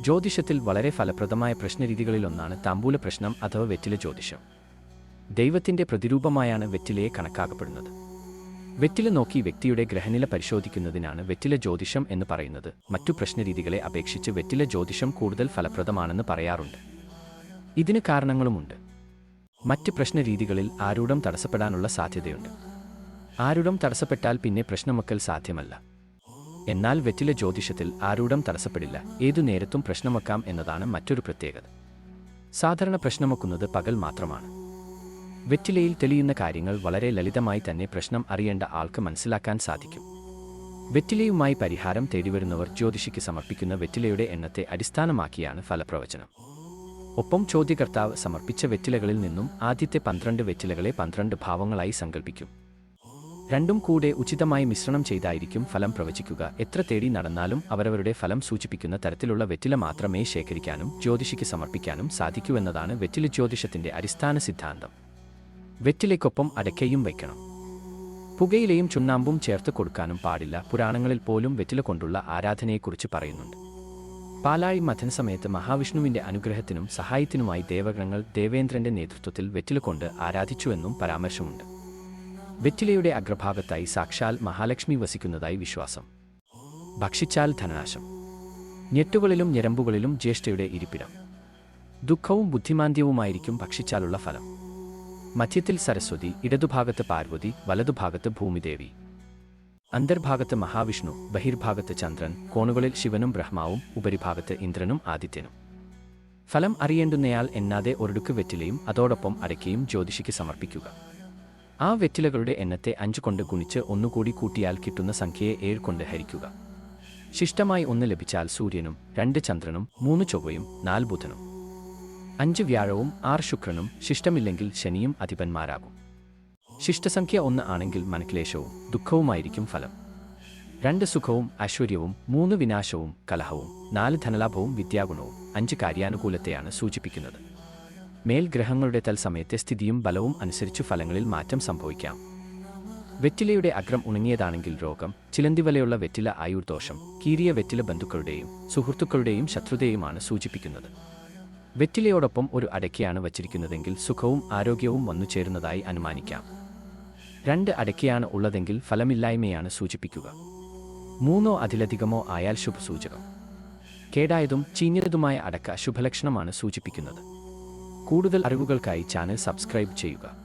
ജ്യോതിഷത്തിൽ വളരെ ഫലപ്രദമായ പ്രശ്നരീതികളിലൊന്നാണ് താമ്പൂല പ്രശ്നം അഥവാ വെറ്റില ജ്യോതിഷം. ദൈവത്തിന്റെ പ്രതിരൂപമായാണ് വെറ്റിലയെ കണക്കാക്കപ്പെടുന്നത്. വെറ്റില നോക്കി വ്യക്തിയുടെ ഗ്രഹനില പരിശോധിക്കുന്നതിനാണ് വെറ്റില ജ്യോതിഷം എന്ന് പറയുന്നത്. മറ്റു പ്രശ്നരീതികളെ അപേക്ഷിച്ച് വെറ്റില ജ്യോതിഷം കൂടുതൽ ഫലപ്രദമാണെന്ന് പറയാറുണ്ട്. ഇതിന് കാരണങ്ങളുമുണ്ട്. മറ്റ് പ്രശ്നരീതികളിൽ ആരൂഢം തടസ്സപ്പെടാനുള്ള സാധ്യതയുണ്ട്. ആരൂഢം തടസ്സപ്പെട്ടാൽ പിന്നെ പ്രശ്നമൊക്കൽ സാധ്യമല്ല. എന്നാൽ വെറ്റില ജ്യോതിഷത്തിൽ ആരൂഢം തടസ്സപ്പെടില്ല. ഏതു നേരത്തും പ്രശ്നമൊക്കാം എന്നതാണ് മറ്റൊരു പ്രത്യേകത. സാധാരണ പ്രശ്നമൊക്കുന്നത് പകൽ മാത്രമാണ്. വെറ്റിലയിൽ തെളിയുന്ന കാര്യങ്ങൾ വളരെ ലളിതമായി തന്നെ പ്രശ്നം അറിയേണ്ട ആൾക്ക് മനസ്സിലാക്കാൻ സാധിക്കും. വെറ്റിലയുമായി പരിഹാരം തേടിവരുന്നവർ ജ്യോതിഷിക്ക് സമർപ്പിക്കുന്ന വെറ്റിലയുടെ എണ്ണത്തെ അടിസ്ഥാനമാക്കിയാണ് ഫലപ്രവചനം. ഒപ്പം ചോദ്യകർത്താവ് സമർപ്പിച്ച വെറ്റിലകളിൽ നിന്നും ആദ്യത്തെ പന്ത്രണ്ട് വെറ്റിലകളെ പന്ത്രണ്ട് ഭാവങ്ങളായി സങ്കല്പിക്കും രണ്ടും കൂടെ ഉചിതമായി മിശ്രണം ചെയ്തായിരിക്കും ഫലം പ്രവചിക്കുക. എത്ര തേടി നടന്നാലും അവരവരുടെ ഫലം സൂചിപ്പിക്കുന്ന തരത്തിലുള്ള വെറ്റില മാത്രമേ ശേഖരിക്കാനും ജ്യോതിഷിക്ക് സമർപ്പിക്കാനും സാധിക്കൂ എന്നതാണ് വെറ്റില ജ്യോതിഷത്തിന്റെ അടിസ്ഥാന സിദ്ധാന്തം. വെറ്റിലയ്ക്കൊപ്പം അടയ്ക്കയും വയ്ക്കണം. പുകയിലയും ചുണ്ണാമ്പും ചേർത്ത് കൊടുക്കാനും പാടില്ല. പുരാണങ്ങളിൽ പോലും വെറ്റില കൊണ്ടുള്ള ആരാധനയെക്കുറിച്ച് പറയുന്നുണ്ട്. പാലായി മഥൻ സമയത്ത് മഹാവിഷ്ണുവിന്റെ അനുഗ്രഹത്തിനും സഹായത്തിനുമായി ദേവഗണങ്ങൾ ദേവേന്ദ്രന്റെ നേതൃത്വത്തിൽ വെറ്റില കൊണ്ട് ആരാധിച്ചുവെന്നും പരാമർശമുണ്ട്. വെറ്റിലയുടെ അഗ്രഭാഗത്തായി സാക്ഷാൽ മഹാലക്ഷ്മി വസിക്കുന്നതായി വിശ്വാസം. ഭക്ഷിച്ചാൽ ധനനാശം. ഞെട്ടുകളിലും ഞരമ്പുകളിലും ജ്യേഷ്ഠയുടെ ഇരിപ്പിടം. ദുഃഖവും ബുദ്ധിമാന്ദ്യവുമായിരിക്കും ഭക്ഷിച്ചാലുള്ള ഫലം. മധ്യത്തിൽ സരസ്വതി ഇടതുഭാഗത്ത് പാർവതി വലതുഭാഗത്ത് ഭൂമിദേവി. അന്തർഭാഗത്ത് മഹാവിഷ്ണു ബഹിർഭാഗത്ത് ചന്ദ്രൻ കോണുകളിൽ ശിവനും ബ്രഹ്മാവും ഉപരിഭാഗത്ത് ഇന്ദ്രനും ആദിത്യനും. ഫലം അറിയേണ്ടുന്നയാൾ എന്നാതെ ഒരിടുക്ക് വെറ്റിലയും അതോടൊപ്പം അടയ്ക്കയും ജ്യോതിഷിക്ക് സമർപ്പിക്കുക. ആ വെറ്റിലകളുടെ എണ്ണത്തെ അഞ്ച് കൊണ്ട് ഗുണിച്ച് ഒന്നുകൂടി കൂട്ടിയാൽ കിട്ടുന്ന സംഖ്യയെ ഏഴ് കൊണ്ട് ഹരിക്കുക. ശിഷ്ടമായി ഒന്ന് ലഭിച്ചാൽ സൂര്യനും രണ്ട് ചന്ദ്രനും മൂന്ന് ചൊവ്വയും നാല് ബുധനും. അഞ്ച് വ്യാഴവും ആറ് ശുക്രനും ശിഷ്ടമില്ലെങ്കിൽ ശനിയും അധിപന്മാരാകും. ശിഷ്ടസംഖ്യ ഒന്ന് ആണെങ്കിൽ മനക്ലേശവും ദുഃഖവുമായിരിക്കും ഫലം. രണ്ട് സുഖവും ഐശ്വര്യവും മൂന്ന് വിനാശവും കലഹവും നാല് ധനലാഭവും വിദ്യാഗുണവും അഞ്ച് കാര്യാനുകൂലത്തെയാണ് സൂചിപ്പിക്കുന്നത്. മേൽഗ്രഹങ്ങളുടെ തൽസമയത്തെ സ്ഥിതിയും ബലവും അനുസരിച്ച് ഫലങ്ങളിൽ മാറ്റം സംഭവിക്കാം. വെറ്റിലയുടെ അഗ്രം ഉണങ്ങിയതാണെങ്കിൽ രോഗം ചിലന്തിവലയുള്ള വെറ്റില ആയുർദോഷം കീറിയ വെറ്റില ബന്ധുക്കളുടെയും സുഹൃത്തുക്കളുടെയും ശത്രുതയുമാണ് സൂചിപ്പിക്കുന്നത്. വെറ്റിലയോടൊപ്പം ഒരു അടയ്ക്കയാണ് വച്ചിരിക്കുന്നതെങ്കിൽ സുഖവും ആരോഗ്യവും വന്നു ചേരുന്നതായി അനുമാനിക്കാം. രണ്ട് അടയ്ക്കയാണ് ഉള്ളതെങ്കിൽ ഫലമില്ലായ്മയാണ് സൂചിപ്പിക്കുക. മൂന്നോ അതിലധികമോ ആയാൽ ശുഭസൂചകം. കേടായതും ചീഞ്ഞതുമായ അടക്ക ശുഭലക്ഷണമാണ് സൂചിപ്പിക്കുന്നത്. കൂടുതൽ അറിവുകൾക്കായി ചാനൽ സബ്സ്ക്രൈബ് ചെയ്യുക.